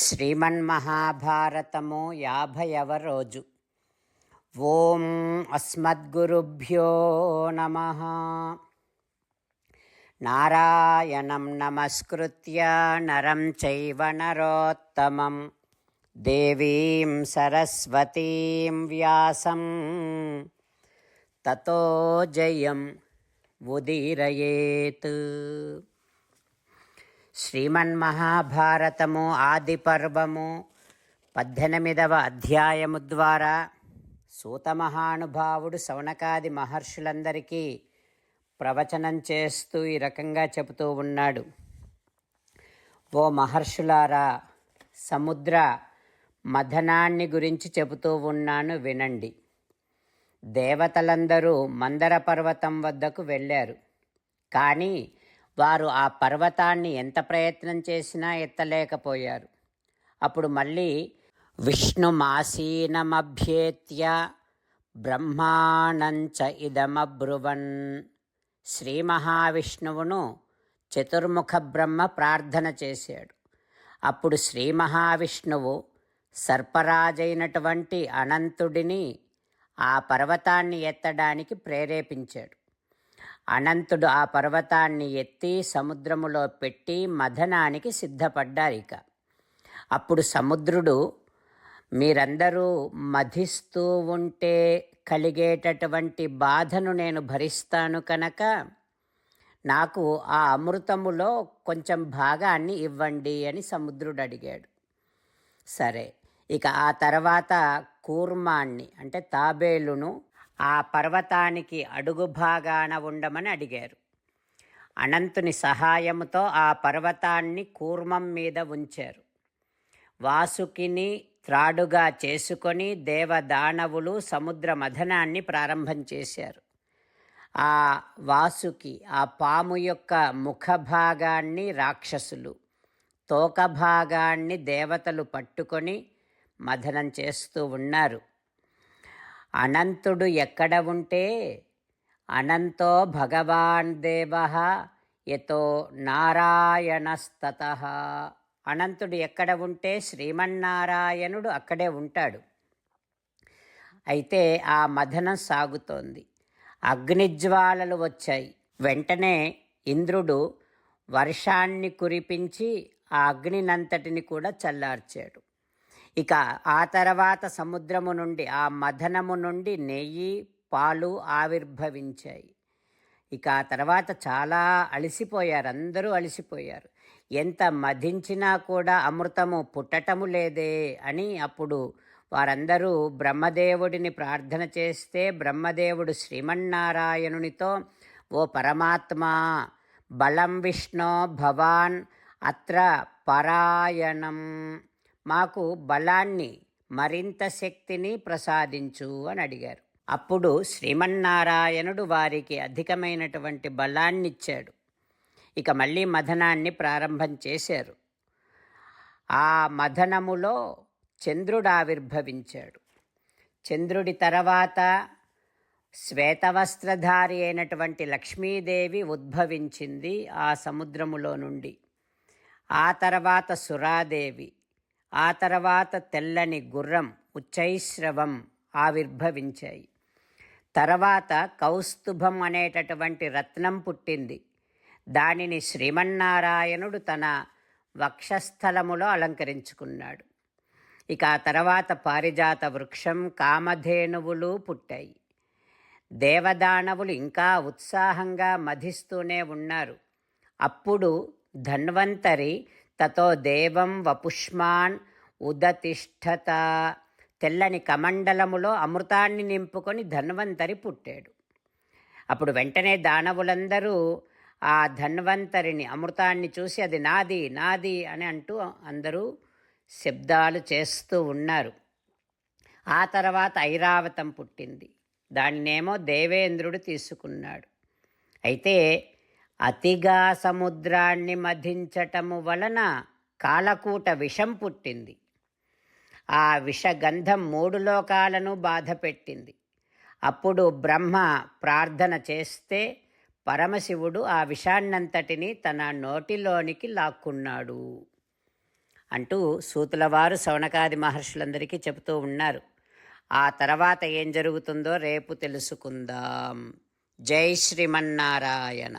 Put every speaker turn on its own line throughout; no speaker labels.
శ్రీమన్మహాభారతము యాభైవ రోజు ఓం అస్మద్గురుభ్యో నమ నారాయణం నమస్కృత్య నరం చైవ నరోత్తమం దేవీం సరస్వతీం వ్యాసం తతో జయం ఉదీరయేత్ శ్రీమన్మహాభారతము ఆది పర్వము పద్దెనిమిదవ అధ్యాయము ద్వారా సూతమహానుభావుడు శౌనకాది మహర్షులందరికీ ప్రవచనం చేస్తూ ఈ రకంగా చెబుతూ ఉన్నాడు. ఓ మహర్షులారా సముద్ర మథనాన్ని గురించి చెబుతూ ఉన్నాను వినండి. దేవతలందరూ మందర పర్వతం వద్దకు వెళ్ళారు. కానీ వారు ఆ పర్వతాన్ని ఎంత ప్రయత్నం చేసినా ఎత్తలేకపోయారు. అప్పుడు మళ్ళీ విష్ణుమాసీనమభ్యేత్య బ్రహ్మాణంచ ఇదమబ్రువన్. శ్రీ మహావిష్ణువును చతుర్ముఖ బ్రహ్మ ప్రార్థన చేశాడు. అప్పుడు శ్రీ మహావిష్ణువు సర్పరాజైనటువంటి అనంతుడిని ఆ పర్వతాన్ని ఎత్తడానికి ప్రేరేపించాడు. అనంతుడు ఆ పర్వతాన్ని ఎత్తి సముద్రములో పెట్టి మథనానికి సిద్ధపడ్డారిక అప్పుడు సముద్రుడు మీరందరూ మధిస్తూ ఉంటే కలిగేటటువంటి బాధను నేను భరిస్తాను కనుక నాకు ఆ అమృతములో కొంచెం భాగాన్ని ఇవ్వండి అని సముద్రుడు అడిగాడు. సరే ఇక ఆ తర్వాత కూర్మాన్ని అంటే తాబేలును ఆ పర్వతానికి అడుగు భాగాన ఉండమని అడిగారు. అనంతుని సహాయముతో ఆ పర్వతాన్ని కూర్మం మీద ఉంచారు. వాసుకిని త్రాడుగా చేసుకొని దేవదానవులు సముద్ర మథనాన్ని ప్రారంభం చేశారు. ఆ వాసుకి ఆ పాము యొక్క ముఖ భాగాన్ని రాక్షసులు తోక భాగాన్ని దేవతలు పట్టుకొని మథనం చేస్తూ ఉన్నారు. అనంతుడు ఎక్కడ ఉంటే అనంతో భగవాన్ దేవ యతో నారాయణస్తత. అనంతుడు ఎక్కడ ఉంటే శ్రీమన్నారాయణుడు అక్కడే ఉంటాడు. అయితే ఆ మథనం సాగుతోంది. అగ్నిజ్వాలలు వచ్చాయి. వెంటనే ఇంద్రుడు వర్షాన్ని కురిపించి ఆ అగ్నినంతటిని కూడా చల్లార్చాడు. ఇక ఆ తర్వాత సముద్రము నుండి ఆ మథనము నుండి నెయ్యి పాలు ఆవిర్భవించాయి. ఇక ఆ తర్వాత చాలా అలసిపోయారు అందరూ అలసిపోయారు. ఎంత మధించినా కూడా అమృతము పుట్టటము లేదే అని అప్పుడు వారందరూ బ్రహ్మదేవుడిని ప్రార్థన చేస్తే బ్రహ్మదేవుడు శ్రీమన్నారాయణునితో ఓ పరమాత్మా బలం విష్ణో భవాన్ అత్ర పరాయణం. మాకు బలాన్ని మరింత శక్తిని ప్రసాదించు అని అడిగారు. అప్పుడు శ్రీమన్నారాయణుడు వారికి అధికమైనటువంటి బలాన్నిచ్చాడు. ఇక మళ్ళీ మథనాన్ని ప్రారంభం చేశారు. ఆ మథనములో చంద్రుడు ఆవిర్భవించాడు. చంద్రుడి తర్వాత శ్వేతవస్త్రధారి అయినటువంటి లక్ష్మీదేవి ఉద్భవించింది ఆ సముద్రములో నుండి. ఆ తర్వాత సురాదేవి. ఆ తర్వాత తెల్లని గుర్రం ఉచ్చైశ్రవం ఆవిర్భవించాయి. తర్వాత కౌస్తుభం అనేటటువంటి రత్నం పుట్టింది. దానిని శ్రీమన్నారాయణుడు తన వక్షస్థలములో అలంకరించుకున్నాడు. ఇక ఆ తర్వాత పారిజాత వృక్షం కామధేనువులు పుట్టాయి. దేవదానవులు ఇంకా ఉత్సాహంగా మధిస్తూనే ఉన్నారు. అప్పుడు ధన్వంతరి తతో దేవం వపుష్మాన్ ఉదతిష్ఠత. తెల్లని కమండలములో అమృతాన్ని నింపుకొని ధన్వంతరి పుట్టాడు. అప్పుడు వెంటనే దానవులందరూ ఆ ధన్వంతరిని అమృతాన్ని చూసి అది నాది నాది అని అంటూ అందరూ శబ్దాలు చేస్తూ ఉన్నారు. ఆ తర్వాత ఐరావతం పుట్టింది. దానినేమో దేవేంద్రుడు తీసుకున్నాడు. అయితే అతిగా సముద్రాన్ని మధించటము వలన కాలకూట విషం పుట్టింది. ఆ విషగంధం మూడు లోకాలను బాధపెట్టింది. అప్పుడు బ్రహ్మ ప్రార్థన చేస్తే పరమశివుడు ఆ విషాన్నంతటిని తన నోటిలోనికి లాక్కున్నాడు అంటూ సూతులవారు శౌనకాది మహర్షులందరికీ చెబుతూ ఉన్నారు. ఆ తర్వాత ఏం జరుగుతుందో రేపు తెలుసుకుందాం. జై శ్రీమన్నారాయణ.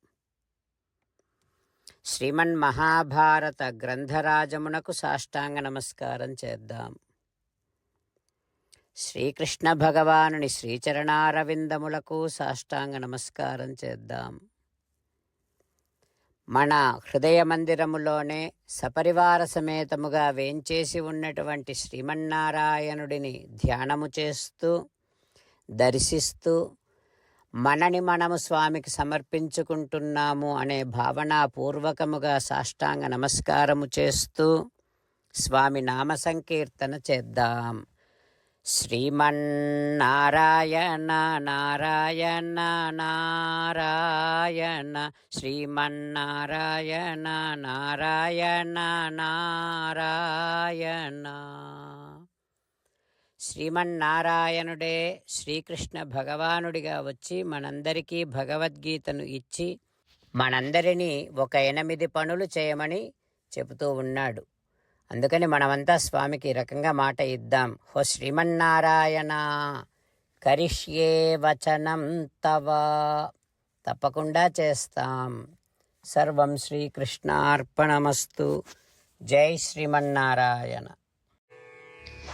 శ్రీమన్ మహాభారత గ్రంథరాజమునకు సాష్టాంగ నమస్కారం చేద్దాం. శ్రీకృష్ణ భగవానుని శ్రీచరణారవిందములకు సాష్టాంగ నమస్కారం చేద్దాం. మన హృదయ మందిరములోనే సపరివార సమేతముగా వేంచేసి ఉన్నటువంటి శ్రీమన్నారాయణుడిని ధ్యానము చేస్తూ దర్శిస్తూ మనని మనము స్వామికి సమర్పించుకుంటున్నాము అనే భావనాపూర్వకముగా సాష్టాంగ నమస్కారము చేస్తూ స్వామి నామ సంకీర్తన చేద్దాం. శ్రీమన్నారాయణ నారాయణ నారాయణ శ్రీమన్నారాయణ నారాయణ నారాయణ. శ్రీమన్నారాయణుడే శ్రీకృష్ణ భగవానుడిగా వచ్చి మనందరికీ భగవద్గీతను ఇచ్చి మనందరినీ ఒక ఎనిమిది పనులు చేయమని చెబుతూ ఉన్నాడు. అందుకని మనమంతా స్వామికి ఈ రకంగా మాట ఇద్దాం. హో శ్రీమన్నారాయణ కరిష్యే వచనం తవ. తప్పకుండా చేస్తాం. సర్వం శ్రీకృష్ణార్పణమస్తు. జై శ్రీమన్నారాయణ.